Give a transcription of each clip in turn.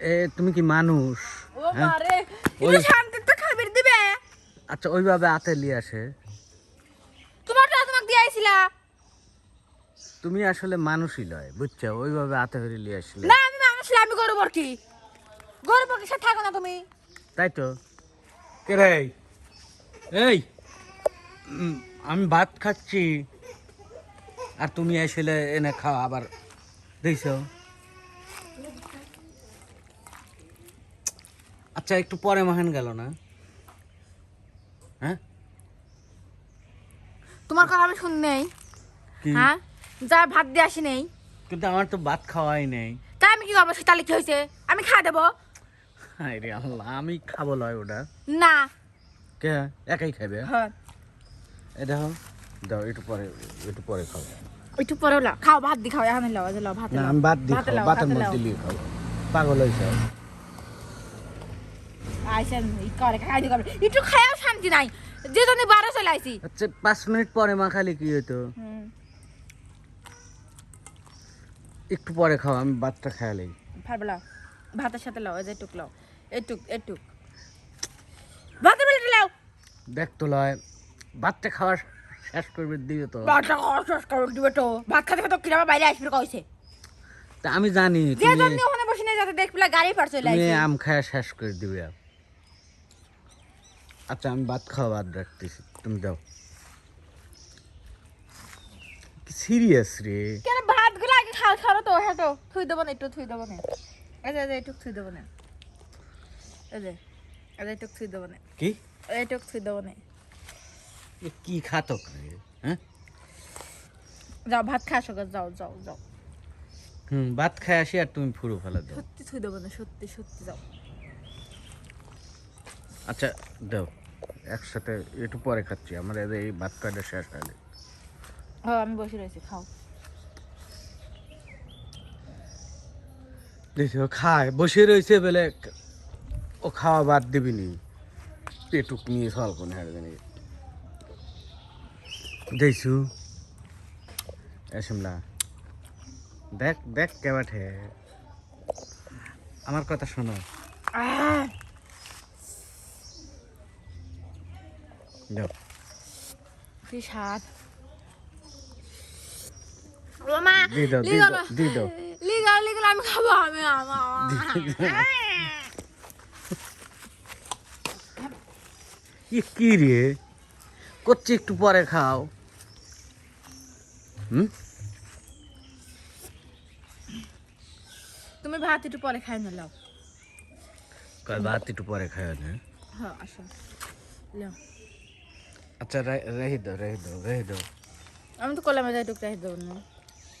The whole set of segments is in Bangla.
এ তুমি কি মানুষ? হ্যাঁ? খাবার দিবে। আচ্ছা ওইভাবে হাতে নিয়ে আসে। তোমারটা তোমাকে দিয়ে আইছিলা। তুমি আসলে মানুষই লয় বুঝছ? ওইভাবে হাতে ধরে নিয়ে আসলে। না আমি মানুষ আমি গরু বরকি গরু বরকি সাথে থাকো না তুমি? তাই তো। কে রে? এই! আমি ভাত খাচ্ছি। আর তুমি আসলে এনে খাও আবার দিছ। আচ্ছা একটু পরে মাহান গেল না? হ্যাঁ? তোমার কথা আমি শুন নেই। কি? হ্যাঁ? যা ভাত দিয়ে আসি নেই। কিন্তু আমার তো ভাত খাওয়াই নেই। তাই আমি কি করব? সেটালে কি হয়েছে। আমি খাওয়া দেবো। হায় রে আল্লাহ আমি খাব লয় ওটা। না। কে? একাই খাবে হ্যাঁ। এ দেখো দাও একটু পরে একটু পরে খাও। একটু পরে লাও। খাও ভাত দি খাও। এখন লাও আজ লাও ভাত না আমি ভাত ভাতে খাও ভাতের মধ্যে। দিয়ে খাও পাগল হয়েছে। আইসেন করে খাই করবে একটু খায়াও শান্তি নাই যে জন্য বারো চলে আইছি। আচ্ছা পাঁচ মিনিট পরে মা খালি কি হতো একটু পরে খাও আমি ভাতটা খাইলেই ভাত লাও ভাতের সাথে লাও যে টুক লাও এটুক এটুক। ভাতের বেলাটা লাও। দেখ তো লয় ভাতটা খাওয়ার শেষ করবে দিবে তো। ভাতটা খাওয়া শেষ করে দিবে তো। ভাত খাতে খাতে কিনা বাইরে আসবে কইছে। তা আমি জানি যে জন্য ওখানে বসে নেই যাতে দেখবি গাড়ি পার চলে তুমি আম খাওয়া শেষ করে দিবে। আচ্ছা আমি ভাত খাওয়া বাদ রাখতেছি। তুমি দাও সিরিয়াস রে? কেন ভাতগুলো আগে খাওয়া খাওয়া তো তো। থুই দেবো না একটু থুই দেবো না। এই যে একটু থুই দেবো না। এই যে এই একটু থুই দেবো না। কি? এইটুক থুই দেবো না। কি খাতক রে হ্যাঁ? যাও ভাত সঙ্গে যাও যাও যাও। হুম ভাত খাই আসি আর তুমি ফুরো ফেলা দাও। সত্যি থুই দেবো না সত্যি সত্যি যাও। আচ্ছা দাও। একসাথে একটু পরে খাচ্ছি। আমার এই ভাত কাটা শেষ হলে হ্যাঁ আমি বসে রয়েছি খাও। দেখো খায় বসে রয়েছে বলে ও খাওয়া বাদ দিবি নি। পেটুক নিয়ে স্বল্প নেই দেখছু এসমলা দেখ দেখ কে বাঠে আমার কথা শোনো। দাও। কি স্বাদ? আমি খাব আমি কি রে? করছি একটু পরে খাও। হুম? তুমি ভাত একটু পরে খাই নিলাও কয় ভাত একটু পরে খায় না? হ্যাঁ আসো। লিও আচ্ছা রে- রেহি দাও রেহি দাও রেহি দাও। আমি তো কলামে যাই টুকটা দেবো না।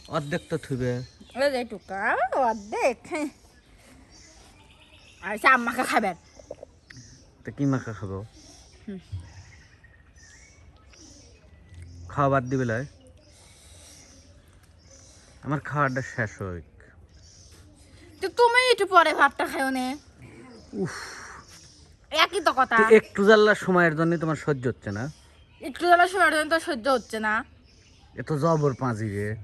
অর্ধেক তো থুবে ওই যে টুকা অর্ধেক হ্যাঁ। সে আম্মাকে খাবেন তা কি মাখা খাব। খাওয়া বাদ দিবে লয়। আমার খাওয়াটা শেষ হই তো তুমি একটু পরে ভাতটা খাও নে। উফ। একই তো কথা। একটু জানলা সময়ের জন্য তোমার সহ্য হচ্ছে না। একটু জ্বালা সময় তো সহ্য হচ্ছে না। এত জবর পাঁচি রে।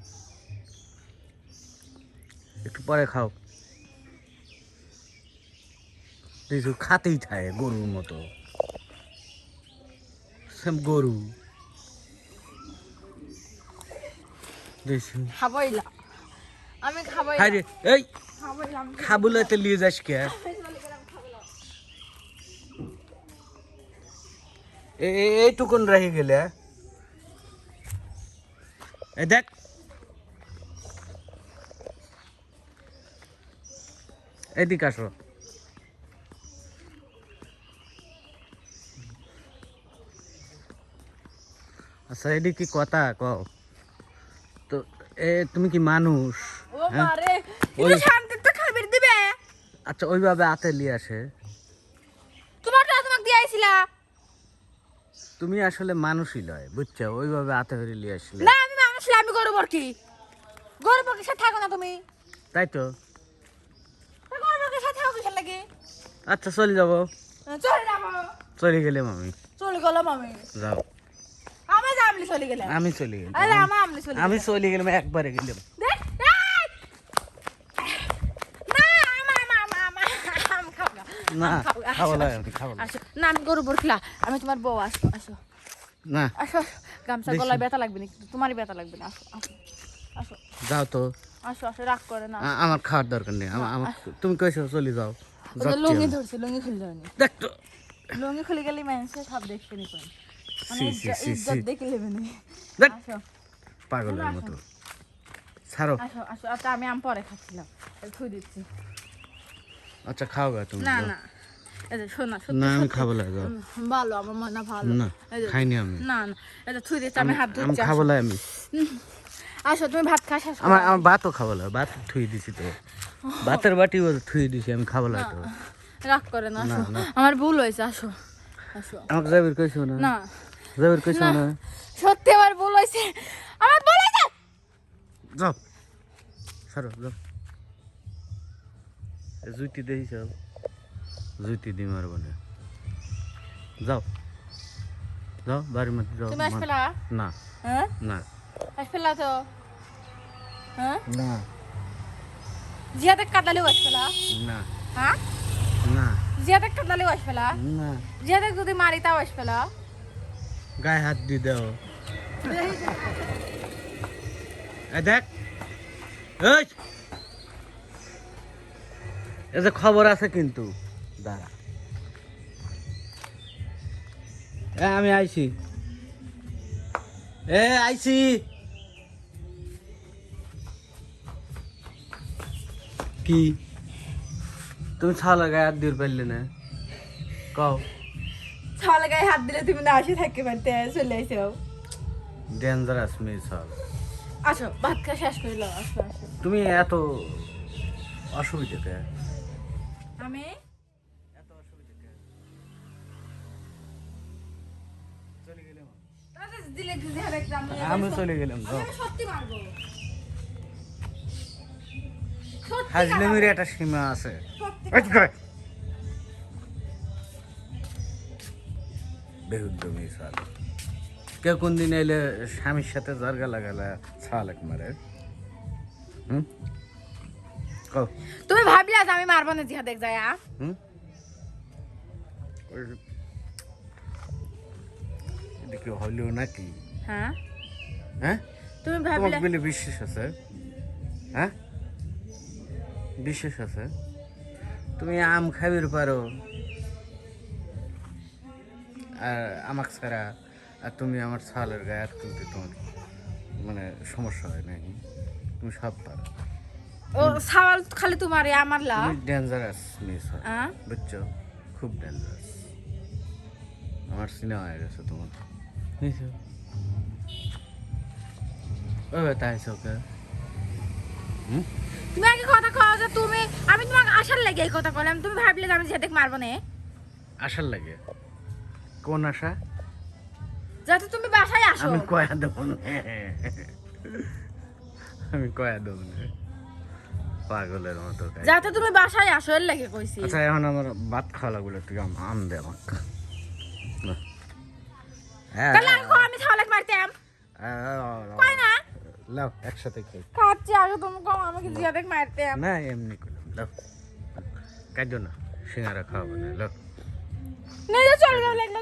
একটু পরে খাও। কিছু খাতেই থাকে গরুর মতো। সেম গরু। দেখছি খাবোই না। আমি খাবোই এই খাবোই না। আমি খাবুলাতে নিয়ে যাস কে এ- এ- এইটুকুন রেখে গেলে এ দেখ। এদিকে আসো। আচ্ছা এদিকে কি কথা কও? তো এ তুমি কি মানুষ ও হ্যাঁ? আচ্ছা ওইভাবে হাতে নিয়ে আসে। তোমারটা তোমাকে দিয়ে আইছিলা তুমি আসলে মানুষই লয় বুঝছ? ওইভাবে হাতে ধরে নিয়ে আসলে না আমি মানুষ না, আমি গরু বরকি গরু বরকির সাথে থাকো না তুমি? তাই তো। তা গরু বরকির সাথে থাকো কিসের লাগে? আচ্ছা চলে যাব। চলে যাব। চলে গেলাম আমি। চলে গেলাম আমি। যাও। আমি যা আমলি চলে গেলাম। আমি চলে গেলাম। আরে আমার আমলি চলে আমি চলে গেলাম একবারে গেলাম দেখ এই! না আমা আমা আমা আমা না আসো, খাব না আসো, না আমি গরু বরখিলা আমি তোমার বউ আসো আসো। না। আসো। গামছা। গলায় ব্যথা লাগবে না তোমারই ব্যথা লাগবে না আসো আসো আসো। যাও তো। আসো আসো রাগ করে না। আমার খাওয়ার দরকার নেই আমার তুমি কইছো চলে যাও লুঙ্গি আমি। লুঙ্গি খুলে যায়নি দেখ তো। লুঙ্গি খুলে গেলে মানুষে সব দেখতে নি মানে সি, সি, ইজ্জত- সি, দেখে নেবে নি। আসো। পাগলের মতো। ছাড়ো। আসো আসো আচ্ছা আমি আম পরে খাচ্ছিলাম। থুই দিচ্ছি। আচ্ছা খাও গা তুমি না। না। না আমি। খাব উম, ভালো আমার মনে ভালো। না খাইনি আমি। না না যে থুই দিচ্ছি আমি হাত আমি ধুচ্ছি খাব না আমি। আসো তুমি ভাত খা শেষ আমার। আমার ভাতও খাব না ভাত থুই দিছি তো। ভাতের বাটিও থুই দিছি আমি খাব না তো। রাগ করে না আসো। আমার ভুল হয়েছে আসো আসো। আমাকে যাবির কইছো না? না। যাবির কইছো না। সত্যি আমার ভুল হয়েছে। আমার ভুল হয়েছে। যাও। ছাড়ো যাও। এ জুইটি দেখিস জুইটি দি মারবো না। যাও। যাও বাড়ির মধ্যে যাও। তুমি আসবে না না। হ্যাঁ? না। আসবে না তো? হ্যাঁ? না। জিয়াতে আসবে না না। হ্যাঁ? না। জিয়াতে কাটালেও আসবে না না। জিয়াতে যদি মারি তাও আসবে না গায়ে হাত দিয়ে দাও। দেখ। এই! এই যে খবর আছে কিন্তু। দাঁড়া। এ আমি আইছি। এ আইছি। কি? তুমি ছালা গায়ে হাত দিয়ে পারলে না। কও। ছাওয়ালে গায়ে হাত দিলে তুমি না আসে থাকতে পারতে চলে এসো ডেঞ্জারাস মিস হল আসো ভাত খা শেষ করে নাও আসো আসো। তুমি এত অসুবিধা কে আমি। তাহলে দিলে একদম আমি চলে গেলাম আমি সত্যি মারবো। একটা সীমা আছে। সত্যি এই কই। বেহুদ্দ মিসাল কেউ কোন দিন এলে স্বামীর সাথে জারগা লাগালে ছালাক মারে। হুম? কও। তুমি ভাবলে আজ আমি মারবো না জিহাদ এক যায় হুম? ওই- এদিকে নাকি? হ্যাঁ হ্যাঁ তুমি ভাবলে বলে বিশ্বাস আছে। হ্যাঁ বিশ্বাস আছে। তুমি আম খাবির পারো আর আমাক ছাড়া আর তুমি আমার ছালের গায়ে হাত তুলতে তোমার মানে সমস্যা হয় নাকি তুমি সব পারো ও সাওয়াল খালি তোমার আমার লা। ডেঞ্জারাস মিস হ্যাঁ। বুঝছ? খুব ডেঞ্জারাস আমার সিনেমা হয়ে গেছে তোমার। বুঝছ ওই তাই ওকে। হুম? তুমি আগে কথা কও যে তুমি আমি তোমাকে আসার লাগে এই কথা বললাম তুমি ভাবলে যে আমি জিহাদ মারবো না। আসার লাগে? কোন আশা? যাতে তুমি বাসায় আসো। আমি কয়া দেব না। আমি কয়া দেব না। পাগলের মতো যাতে তুমি বাসায় আসো এর লাগে কইছি। আচ্ছা এখন আমার ভাত খাওয়া লাগবে তুই আম আম দে আমাক। হ্যাঁ, তাহলে আগে কও আমি ছাওয়ালে মারতাম কই না? লাও একসাথে খাই। খাচ্ছি আগে তুমি কও আমাকে জিহাদ মারতাম না এমনি করলাম লাও। কাজো না সিঙ্গারা খাওয়াবো না লাও। নিজে চলে যাও লাগল